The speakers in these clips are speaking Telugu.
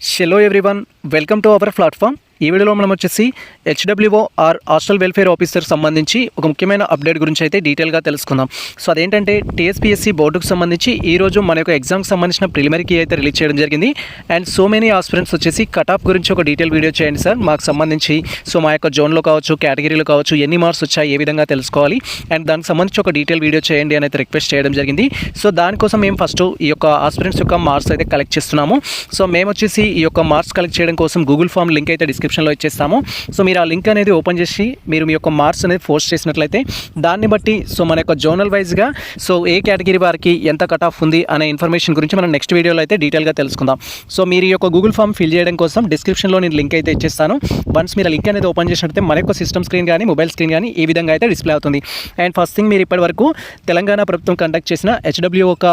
Hello everyone welcome to our platform ఈ వీడియోలో మనం వచ్చేసి HWO or hostel welfare officer సంబంధించి ఒక ముఖ్యమైన అప్డేట్ గురించి అయితే డీటెయిల్గా తెలుసుకుందాం. సో అదేంటంటే టీఎస్పీఎస్సీ బోర్డుకు సంబంధించి ఈ రోజు మన యొక్క ఎగ్జామ్కి సంబంధించిన ప్రిలిమరీకి అయితే రిలీజ్ చేయడం జరిగింది. అండ్ సో మెనీ ఆస్పిరెంట్స్ వచ్చేసి కట్ ఆఫ్ గురించి ఒక డీటెయిల్ వీడియో చేయండి సార్ మాకు సంబంధించి సో మా యొక్క జోన్లో కావచ్చు కేటగిరీలో కావచ్చు ఎన్ని మార్క్స్ వచ్చాయి ఏ విధంగా తెలుసుకోవాలి? అండ్ దానికి సంబంధించి ఒక డీటెయిల్ వీడియో చేయండి అని అయితే రిక్వెస్ట్ చేయడం జరిగింది. సో దానికోసం మేము ఫస్ట్ ఈ యొక్క ఆస్పిరెంట్స్ యొక్క మార్క్స్ అయితే కలెక్ట్ చేస్తున్నాము. సో మేము వచ్చేసి ఈ యొక్క మార్క్స్ కలెక్ట్ చేయడం కోసం గూగుల్ ఫామ్ లింక్ అయితే డిస్క్రిప్షన్లో ఇచ్చేస్తాము. సో మీరు ఆ లింక్ అనేది ఓపెన్ చేసి మీరు మీ యొక్క మార్క్స్ అనేది పోస్ట్ చేసినట్లయితే దాన్ని బట్టి సో మన యొక్క జోనల్ వైజ్గా సో ఏ కేటగిరీ వారికి ఎంత కట్ ఆఫ్ ఉంది అనే ఇన్ఫర్మేషన్ గురించి మనం నెక్స్ట్ వీడియోలో అయితే డీటెయిల్గా తెలుసుకుందాం. సో మీరు ఈ యొక్క గూగుల్ ఫామ్ ఫిల్ చేయడం కోసం డిస్క్రిప్షన్లో నేను లింక్ అయితే ఇచ్చేస్తాను. వన్స్ మీరు లింక్ అనేది ఓపెన్ చేసినట్లయితే మన యొక్క సిస్టమ్ స్క్రీన్ కానీ మొబైల్ స్క్రీన్ కానీ ఈ విధంగా అయితే డిస్ప్లే అవుతుంది. అండ్ ఫస్ట్ థింగ్ మీరు ఇప్పటి వరకు తెలంగాణ ప్రభుత్వం కండక్ట్ చేసిన హెచ్డబ్ల్యూ ఒక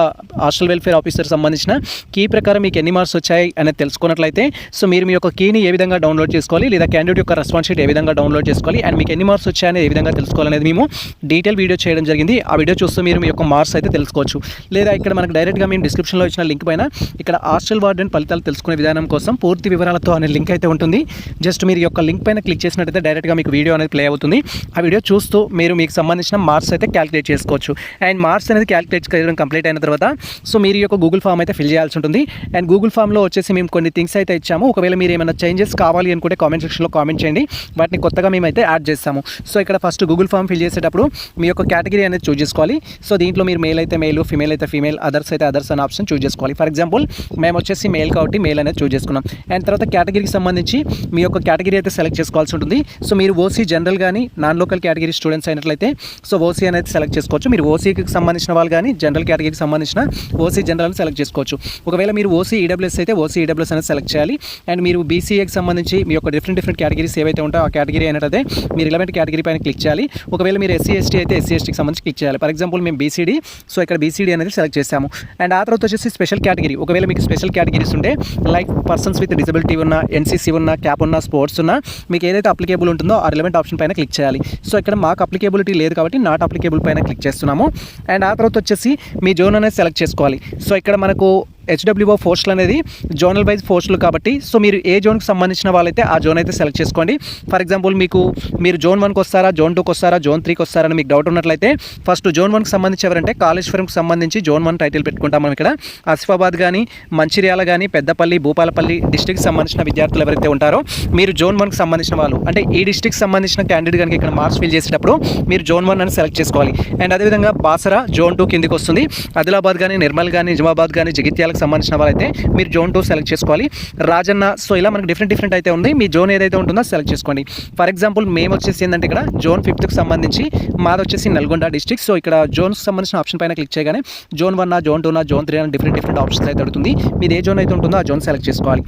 హాస్టల్ వెల్ఫేర్ ఆఫీసర్ సంబంధించిన కీ ప్రకారం మీకు ఎన్ని మార్క్స్ వచ్చాయి అనేది తెలుసుకున్నట్లయితే సో మీరు మీ యొక్క కీని ఏ విధంగా డౌన్లోడ్ చేసుకోవాలి లేదా క్యాండిడేట్ యొక్క రెస్పాన్స్ షీట్ ఏ విధంగా డౌన్లోడ్ చేసుకోవాలి అండ్ మీకు ఎన్ని మార్క్స్ వచ్చాయని ఏ విధంగా తెలుసుకోవాలనేది మేము డీటెయిల్ వీడియో చేయడం జరిగింది. ఆ వీడియో చూస్తూ మీరు మీ యొక్క మార్క్స్ అయితే తెలుసుకోవచ్చు. లేదా ఇక్కడ మనకు డైరెక్ట్గా మేము డిస్క్రిప్షన్లో ఇచ్చిన లింక్ పైన ఇక్కడ హాస్టల్ వార్డెన్ ఫలితాలు తెలుసుకునే విధానం కోసం పూర్తి వివరాలతో అనే లింక్ అయితే ఉంటుంది. జస్ట్ మీరు యొక్క లింక్ పైన క్లిక్ చేసినట్టయితే డైరెక్ట్గా మీకు వీడియో అనేది ప్లే అవుతుంది. ఆ వీడియో చూస్తూ మీరు మీకు సంబంధించిన మార్క్స్ అయితే క్యాలిక్యులేట్ చేసుకోవచ్చు. అండ్ మార్క్స్ అనేది క్యాలిక్యులేట్ చేయడం కంప్లీట్ అయిన తర్వాత సో మీరు ఈ యొక్క గూగుల్ ఫామ్ అయితే ఫిల్ చేయాల్సి ఉంటుంది. అండ్ గూగుల్ ఫామ్లో వచ్చేసి మేము కొన్ని థింగ్స్ అయితే ఇచ్చాము. ఒకవేళ మీరు ఏమైనా చేంజెస్ కావాలి అనుకుంటే కామెంట్ సెక్షన్లో కామెంట్ చేయండి. వాటిని కొత్తగా మేమైతే యాడ్ చేస్తాము. సో ఇక్కడ ఫస్ట్ గూగుల్ ఫామ్ ఫిల్ చేసేటప్పుడు మీ యొక్క కేటగిరీ అనేది చూస్ చేసుకోవాలి. సో దీంట్లో మీరు మేల్ అయితే మేల్ ఫీమేల్ అయితే ఫీమేల్ అదర్స్ అయితే అదర్స్ అనే ఆప్షన్ చూస్ చేసుకోవాలి. ఫర్ ఎగ్జాంపుల్ మేము వచ్చేసి మేల్ కాబట్టి మేల్ అనేది చూస్ చేసుకున్నాం. అండ్ తర్వాత కేటగిరీకి సంబంధించి మీ యొక్క కేటగిరీ అయితే సెలెక్ట్ చేసుకోవాల్సి ఉంటుంది. సో మీరు ఓసీ జనరల్ కానీ నాన్ లోకల్ కేటగిరీ స్టూడెంట్స్ అయినట్లయితే సో ఓసీ అనేది సెలెక్ట్ చేసుకోవచ్చు. మీరు ఓసీకి సంబంధించిన వాళ్ళు కానీ జనరల్ కేటగిరీకి సంబంధించిన ఓసీ జనరల్ సెలెక్ట్ చేసుకోవచ్చు. ఒకవేళ మీరు ఓసీ ఈడబ్ల్యూఎస్ అయితే ఓసీ ఈడబ్ల్యూఎస్ అనేది సెలెక్ట్ చేయాలి. అండ్ మీరు బీసీఏకి సంబంధించి మీ యొక్క ఒక డిఫరెంట్ డిఫరెంట్ కేటగిరీస్ ఏవైతే ఉంటాయో ఆ కేటగిరీ అయినట్టయితే మీరు రిలవెంట్ కేటగిరీ పైన క్లిక్ చేయాలి. ఒకవేళ మీరు ఎస్సీ ఎస్టీ అయితే ఎస్సీ ఎస్టీకి సంబంధించి క్లిక్ చేయాలి. ఫర్ ఎగ్జాంపుల్ మేము బీసీడీ సో ఇక్కడ బీసీడీ అనేది సెలెక్ట్ చేసాము అండ్ ఆ తర్వాత వచ్చేసి స్పెషల్ కేటగిరీ ఒకవేళ మీకు స్పెషల్ కేటగిరీస్ ఉంటే లైక్ పర్సన్స్ విత్ డిజబిలిటీ ఉన్న ఎన్సీసీ ఉన్న క్యాప్ ఉన్న స్పోర్ట్స్ ఉన్న మీకు ఏదైతే అప్లికేబుల్ ఉంటుందో ఆ రిలవెంట్ ఆప్షన్ పైన క్లిక్ చేయాలి. సో ఇక్కడ మాకు అప్లికేబిలిటీ లేదు కాబట్టి నాట్ అప్లికేబుల్ పైన క్లిక్ చేస్తున్నాము. అండ్ ఆ తర్వాత వచ్చేసి మీ జోన్ అనేది సెలెక్ట్ చేసుకోవాలి. సో ఇక్కడ మనకు హెచ్డబ్ల్యూఓ పోస్టులు అనేది జోనల్ వైజ్ పోస్టులు కాబట్టి సో మీరు ఏ జోన్కి సంబంధించిన వాళ్ళైతే ఆ జోన్ అయితే సెలెక్ట్ చేసుకోండి. ఫర్ ఎగ్జాంపుల్ మీకు మీరు జోన్ వన్కి వస్తారా జోన్ టూకి వస్తారా జోన్ త్రీకి వస్తారని మీకు డౌట్ ఉన్నట్లయితే ఫస్ట్ జోన్ వన్కి సంబంధించి ఎవరంటే కాళేశ్వరంకి సంబంధించి జోన్ వన్ టైటిల్ పెట్టుకుంటాం మనం ఇక్కడ. ఆసిఫాబాద్ కానీ మంచిర్యాల కానీ పెద్దపల్లి భూపాలపల్లి డిస్టిక్కి సంబంధించిన విద్యార్థులు ఎవరైతే ఉంటారో మీరు జోన్ వన్కి సంబంధించిన వాళ్ళు అంటే ఈ డిస్టిక్ సంబంధించిన క్యాండిడేట్ కనుక ఇక్కడ మార్క్స్ ఫిల్ చేసేటప్పుడు మీరు జోన్ వన్ అని సెలెక్ట్ చేసుకోవాలి. అండ్ అదేవిధంగా బాసరా జోన్ టూ కిందికి వస్తుంది. ఆదిలాబాద్ కానీ నిర్మల్ కానీ నిజామాబాద్ కానీ జగిత్యాలకు సంబంధించిన వాళ్ళైతే మీరు జోన్ టూ సెలెక్ట్ చేసుకోవాలి. రాజన్న సో ఇలా మనకు డిఫరెంట్ డిఫరెంట్ అయితే ఉంది. మీ జోన్ ఏదైతే ఉంటుందో సెలెక్ట్ చేసుకోండి. ఫర్ ఎగ్జాంపుల్ మేము వచ్చేసి ఏంటంటే ఇక్కడ జోన్ ఫిఫ్త్కి సంబంధించి మాది వచ్చేసి నల్గొండ డిస్టిక్ సో ఇక్కడ జోన్కి సంబంధించిన ఆప్షన్ పైన క్లిక్ చేయగానే zone one zone two zone three అని డిఫరెంట్ డిఫరెంట్ ఆప్షన్స్ అయితే అడుగుతుంది. మీరు ఏ జోన్ అయితే ఉంటుందో ఆ జోన్ సెలెక్ట్ చేసుకోవాలి.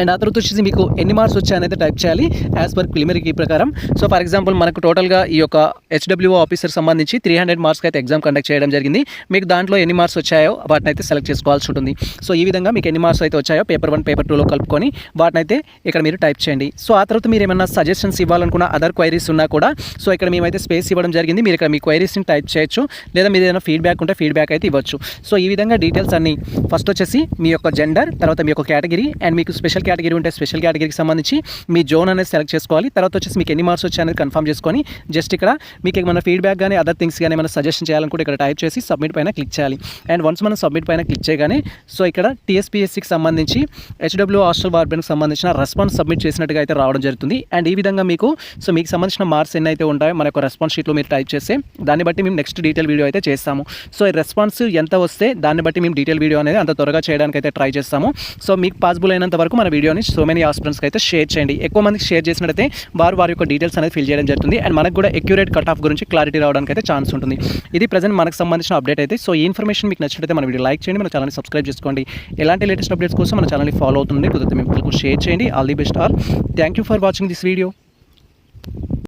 అండ్ ఆ తర్వాత వచ్చేసి మీకు ఎన్ని మార్క్స్ వచ్చాయి టైప్ చేయాలి యాజ్ పర్ ప్రిలిమరీ ప్రకారం. సో ఫర్ ఎగ్జాంపుల్ మనకు టోటల్గా ఈ యొక్క హెచ్డబ్ల్యూఓ ఆఫీసర్ సంబంధించి త్రీ హండ్రెడ్ మార్క్స్కి అయితే ఎగ్జామ్ కండక్ట్ చేయడం జరిగింది. మీకు దాంట్లో ఎన్ని మార్క్స్ వచ్చాయో వాటిని అయితే సెలెక్ట్ చేసుకోవాల్సి ఉంటుంది. సో ఈ విధంగా మీకు ఎన్ని మార్క్స్ అయితే వచ్చాయో పేపర్ వన్ పేపర్ టూలో కలుపుకొని వాటిని అయితే ఇక్కడ మీరు టైప్ చేయండి. సో ఆ తర్వాత మీరు ఏమైనా సజెషన్స్ ఇవ్వాలనుకున్న అదర్ క్వైరీస్ ఉన్నా కూడా సో ఇక్కడ మేమైతే స్పేస్ ఇవ్వడం జరిగింది. మీరు ఇక్కడ మీ క్వైరీస్ని టైప్ చేయొచ్చు. లేదా మీరు ఏదైనా ఫీడ్బ్యాక్ ఉంటే ఫీడ్బ్యాక్ అయితే ఇవ్వచ్చు. సో ఈ విధంగా డీటెయిల్స్ అన్ని ఫస్ట్ వచ్చేసి మీ యొక్క జెండర్ తర్వాత మీ యొక్క కేటగిరీ అండ్ మీకు స్పెషల్ కేటగిరీ ఉంటే స్పెషల్ కేటగిరీకి సంబంధించి మీ జోన్ అనేది సెలెక్ట్ చేసుకోవాలి. తర్వాత వచ్చేసి మీకు ఎన్ని మార్క్స్ వచ్చాయనేది కన్ఫర్మ్ చేసుకొని జస్ట్ ఇక్కడ మీకు ఏమైనా ఫీడ్బ్యాక్ కానీ అదర్ థింగ్స్ కానీ ఏమైనా సజెషన్ చేయాలనుకుంటే ఇక్కడ టైప్ చేసి సబ్మిట్ పైన క్లిక్ చేయాలి. అండ్ వన్స్ మనం సబ్మిట్ పైన క్లిక్ చేయగానే సో ఇక్కడ టీఎస్పీఎస్సికి సంబంధించి హెచ్డబ్ల్యూ హాస్టల్ వార్బెన్కి సంబంధించిన రెస్పాన్స్ సబ్మిట్ చేసినట్టుగా అయితే రావడం జరుగుతుంది. అండ్ ఈ విధంగా మీకు సో మీకు సంబంధించిన మార్క్స్ ఎన్ని అయితే ఉంటాయో మన యొక్క రెస్పాన్స్ షీట్లో మీరు టైప్ చేస్తే దాన్ని బట్టి మేము నెక్స్ట్ డీటెయిల్ వీడియో అయితే చేస్తాము. సో ఈ రెస్పాన్స్ ఎంత వస్తే దాన్ని బట్టి మేము డీటెయిల్ వీడియో అనేది అంత త్వరగా చేయడానికి అయితే ట్రై చేస్తాము. సో మీకు పాసిబుల్ అయినంత వరకు మన వీడియోని సో మెనీ హాస్పిటల్స్కి అయితే షేర్ చేయండి. ఎక్కువ మందికి షేర్ చేసినట్టయితే వారు వారి యొక్క డీటెయిల్స్ అనేది ఫిల్ చేయడం జరుగుతుంది. అండ్ మనకు కూడా అక్యురేట్ కట్ ఆఫ్ గురించి క్లారిటీ రావడానికి అయితే ఛాన్స్ ఉంటుంది. ఇది ప్రజెంట్ మనకు సంబంధించిన అప్డేట్ అయితే. సో ఈ ఇన్ఫర్మేషన్ మీకు నచ్చినట్లయితే మన వీడియో లైక్ చేయండి. మన ఛానల్ సబ్స్క్రైబ్ చేసుకోండి. ఎలాంటి లేటెస్ట్ అప్డేట్స్ కోసం మన ఛానల్ని ఫాలో అవుతుంది కుదిరితే మీకు షేర్ చేయండి. All the best all thank you for watching this video